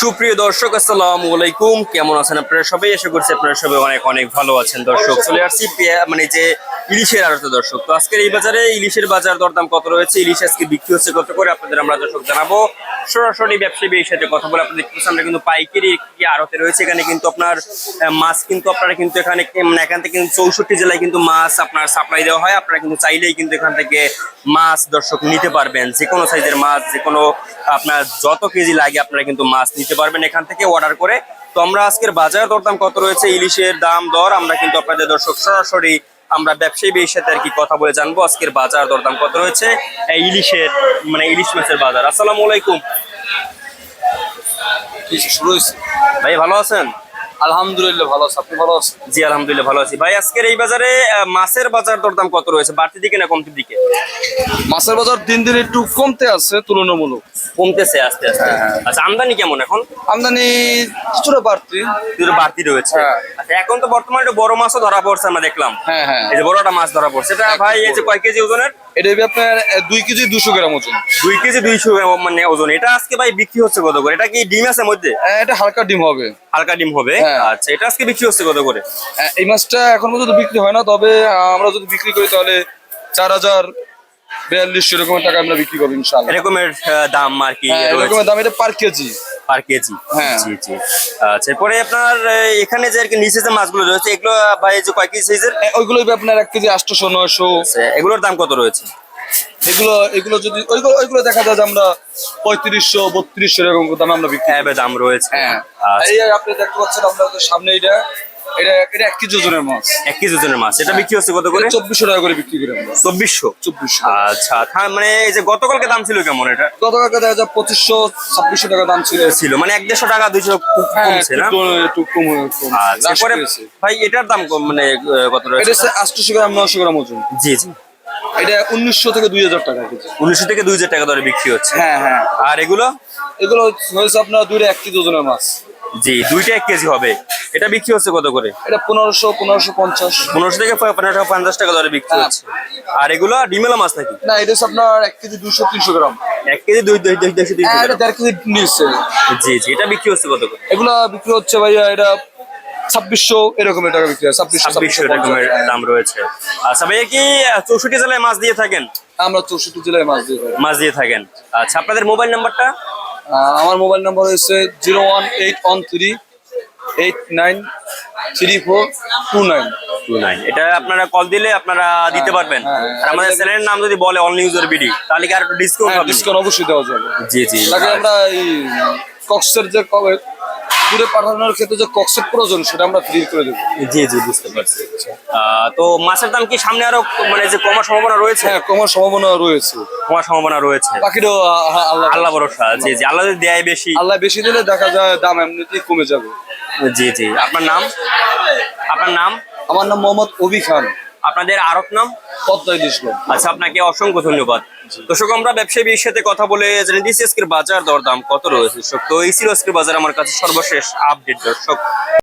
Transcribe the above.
সুপ্রিয় দর্শক, আসসালামু আলাইকুম। কেমন আছেন আপনারা সবাই? আশা করছি আপনারা সবাই অনেক অনেক ভালো আছেন। দর্শক, চলে আসছি মানে যে ইলিশের আড়তে দর্শক। তো আজকের এই বাজারে ইলিশের বাজার দরদাম কত রয়েছে? ইলিশ আজকে বিক্রি হচ্ছে কত করে? আপনাদের আমরা দর্শক জানাব। সরাসরি ব্যবসায়ীর সাথে কথা বলে আপনাদের দেখতে আমরা কিন্তু পাইকারি একটি আড়তে রয়েছে এখানে? কিন্তু আপনার মাছ কিন্তু আপনারা কিন্তু এখানে মানে এখান থেকে চৌষট্টি জেলায় কিন্তু মাছ আপনার সাপ্লাই দেওয়া হয়। আপনারা কিন্তু চাইলেই কিন্তু এখান থেকে মাছ দর্শক নিতে পারবেন। যে কোনো সাইজের মাছ, যে কোনো, আপনার যত কেজি লাগে আপনারা কিন্তু মাছ নিতে পারবেন এখান থেকে অর্ডার করে। তো আমরা আজকের বাজার দরদাম কত রয়েছে? ইলিশের দাম, দর আমরা কিন্তু আপনাদের দর্শক সরাসরি আমরা ব্যবসায়ী বেয়ের সাথে আর কি কথা বলে জানব। আজকের বাজার দরদাম কত রয়েছে? ইলিশের মানে ইলিশ মাছের বাজার। আসসালামু আলাইকুম। ভাই ভালো আছেন? আলহামদুলিল্লাহ ভালো আছে আপনি ভালো আছেন? জি আলহামদুলিল্লাহ ভালো আছি। ভাই আজকের এই বাজারে মাছের বাজার দরদাম কত রয়েছে? বাড়তি দিকে না কমতির দিকে? মাছের বাজার দিন দিন একটু কমতে আছে তুলনামূলক। কমতেছে আস্তে আস্তে। আচ্ছা আমদানি কেমন এখন? আমদানি কিছুটা বাড়তি। একটু বাড়তি রয়েছে। হ্যাঁ। আচ্ছা এখন তো বর্তমানে একটু বড় মাছও ধরা পড়ছে আমরা দেখলাম। হ্যাঁ হ্যাঁ। এই যে বড় একটা মাছ ধরা পড়ছে। এটা ভাই এই যে কয় কেজি ওজনের? এটা আপনার দুই কেজি দুশো গ্রাম ওজন। দুই কেজি দুইশো গ্রাম মানে ওজন। এটা আজকে ভাই বিক্রি হচ্ছে কত করে? এটা কি ডিম আছে মধ্যে? এটা হালকা ডিম হবে। হালকা ডিম হবে? হ্যাঁ। আচ্ছা এটা আজকে বিক্রি হচ্ছে কত করে? এই মাছটা এখন পর্যন্ত বিক্রি হয় না তবে আমরা যদি বিক্রি করি তাহলে চার হাজার বিয়াল্লিশশো এরকমের টাকা আমরা বিক্রি করব ইনশাল্লাহ এরকমের দাম আর কি হ্যাঁ এরকমের দাম এটা পার কেজি। পার কেজি হ্যাঁ। জি জি। আচ্ছা এরপরে আপনার এখানে যে আর কি নিচে যে মাছগুলো রয়েছে এগুলো ভাই যে কয় কেজি সাইজের ওইগুলো আপনার এক কেজি আটশোশো নয়শো। এগুলোর দাম কত রয়েছে? এগুলো এগুলো যদি ওইগুলো ওইগুলো দেখা যায় যে আমরা পঁয়ত্রিশশো বত্রিশশো এরকম দামে আমরা বিক্রি হ্যাঁ দাম রয়েছে। হ্যাঁ। আচ্ছা। এই আপনি দেখতে পাচ্ছেন আপনাদের সামনে এটা এটা এটা এক কেজি ওজনের মাছ। এক কেজি ওজনের মাছ। এটা বিক্রি হচ্ছে কত করে? চব্বিশশো টাকা করে বিক্রি করি চব্বিশশো? চব্বিশশো। আচ্ছা মানে এই যে গতকালকে দাম ছিল কেমন এটা? গত দেখা যায় পঁচিশশো ছাব্বিশশো টাকা দাম ছিল। ছিল মানে এক দেড়শো টাকা দুইশো হ্যাঁ, কমছে না? একটু একটু কম কম আচ্ছা। ভাই এটার দাম কম মানে কত এটা রয়েছে হচ্ছে গ্রাম নশো গ্রাম ওজন। জি জি। এটা উনিশশো থেকে দুই হাজার টাকা কেজি। উনিশশো থেকে দুই হাজার টাকা দরে বিক্রি হচ্ছে। হ্যাঁ হ্যাঁ। আর এগুলো? এগুলো হয়েছে আপনার দুইটা এক কেজি ওজনের মাছ। জি দুইটা এক কেজি হবে। এটা বিক্রি হচ্ছে কত করে? এটা পনেরোশো পনেরোশো পঞ্চাশ। পনেরোশো থেকে পনেরো টাকা পঞ্চাশ টাকা দরে বিক্রি হ্যাঁ। হচ্ছে। আর এগুলো ডিমেলা মাছ নাকি? না এটা হচ্ছে আপনার এক কেজি দুশো তিনশো গ্রাম। এক কেজি দুই দুই দুই দুইশো তিনশো হ্যাঁ, এটা দেড় কেজি নিচ্ছে। জি জি এটা বিক্রি হচ্ছে কত করে? এগুলা বিক্রি হচ্ছে ভাইয়া এটা ছাব্বিশশো এরকমের টাকা বিক্রি হয় ছাব্বিশশো ছাব্বিশশো ছাব্বিশশো দাম রয়েছে। আচ্ছা ভাইয়া কি চৌষট্টি জেলায় মাছ দিয়ে থাকেন? আমরা চৌষট্টি জেলায় মাছ ভাই। মাছ দিয়ে থাকেন। আচ্ছা আপনাদের মোবাইল নাম্বারটা? আমার মোবাইল নম্বর হচ্ছে zero one eight one three eight nine three four two nine. Two nine. এটা আপনারা কল দিলে আপনারা দিতে পারবেন। হ্যাঁ, হ্যাঁ। আর আমাদের চ্যানেলের নাম যদি বলে অল নিউজের বিডি তাহলে কি আর একটু ডিসকাউন্ট হ্যাঁ ডিসকাউন্ট অবশ্যই দেওয়া যাবে। জি জি। তাকে আমরা এই কক্সের যে দূরে পাঠানোর ক্ষেত্রে যে কক্সের প্রয়োজন সেটা আমরা ফ্রি করে দেবো। জি জি বুঝতে পারছি। তো মাছের দাম কি সামনে আরও মানে যে কমার সম্ভাবনা রয়েছে? হ্যাঁ কমার সম্ভাবনা রয়েছে। কমার সম্ভাবনা রয়েছে। বাকিটাও আল্লাহ আল্লাহ ভরসা। জি জি আল্লাহ দেয় বেশি। আল্লাহ বেশি দিলে দেখা যায় দাম এমনিতেই কমে যাবে। জি জি আপনার নাম? আপনার নাম? আমার নাম মোহাম্মদ অবি খান। আপনাদের আরত নাম? পদ্মা আচ্ছা আপনাকে অসংখ্য ধন্যবাদ। দর্শক, আমরা ব্যবসায়ীর সাথে কথা বলে জেনে বাজার আজকের বাজার কত রয়েছে, দর্শক। তো এই ছিল বাজার আমার কাছে সর্বশেষ আপডেট দর্শক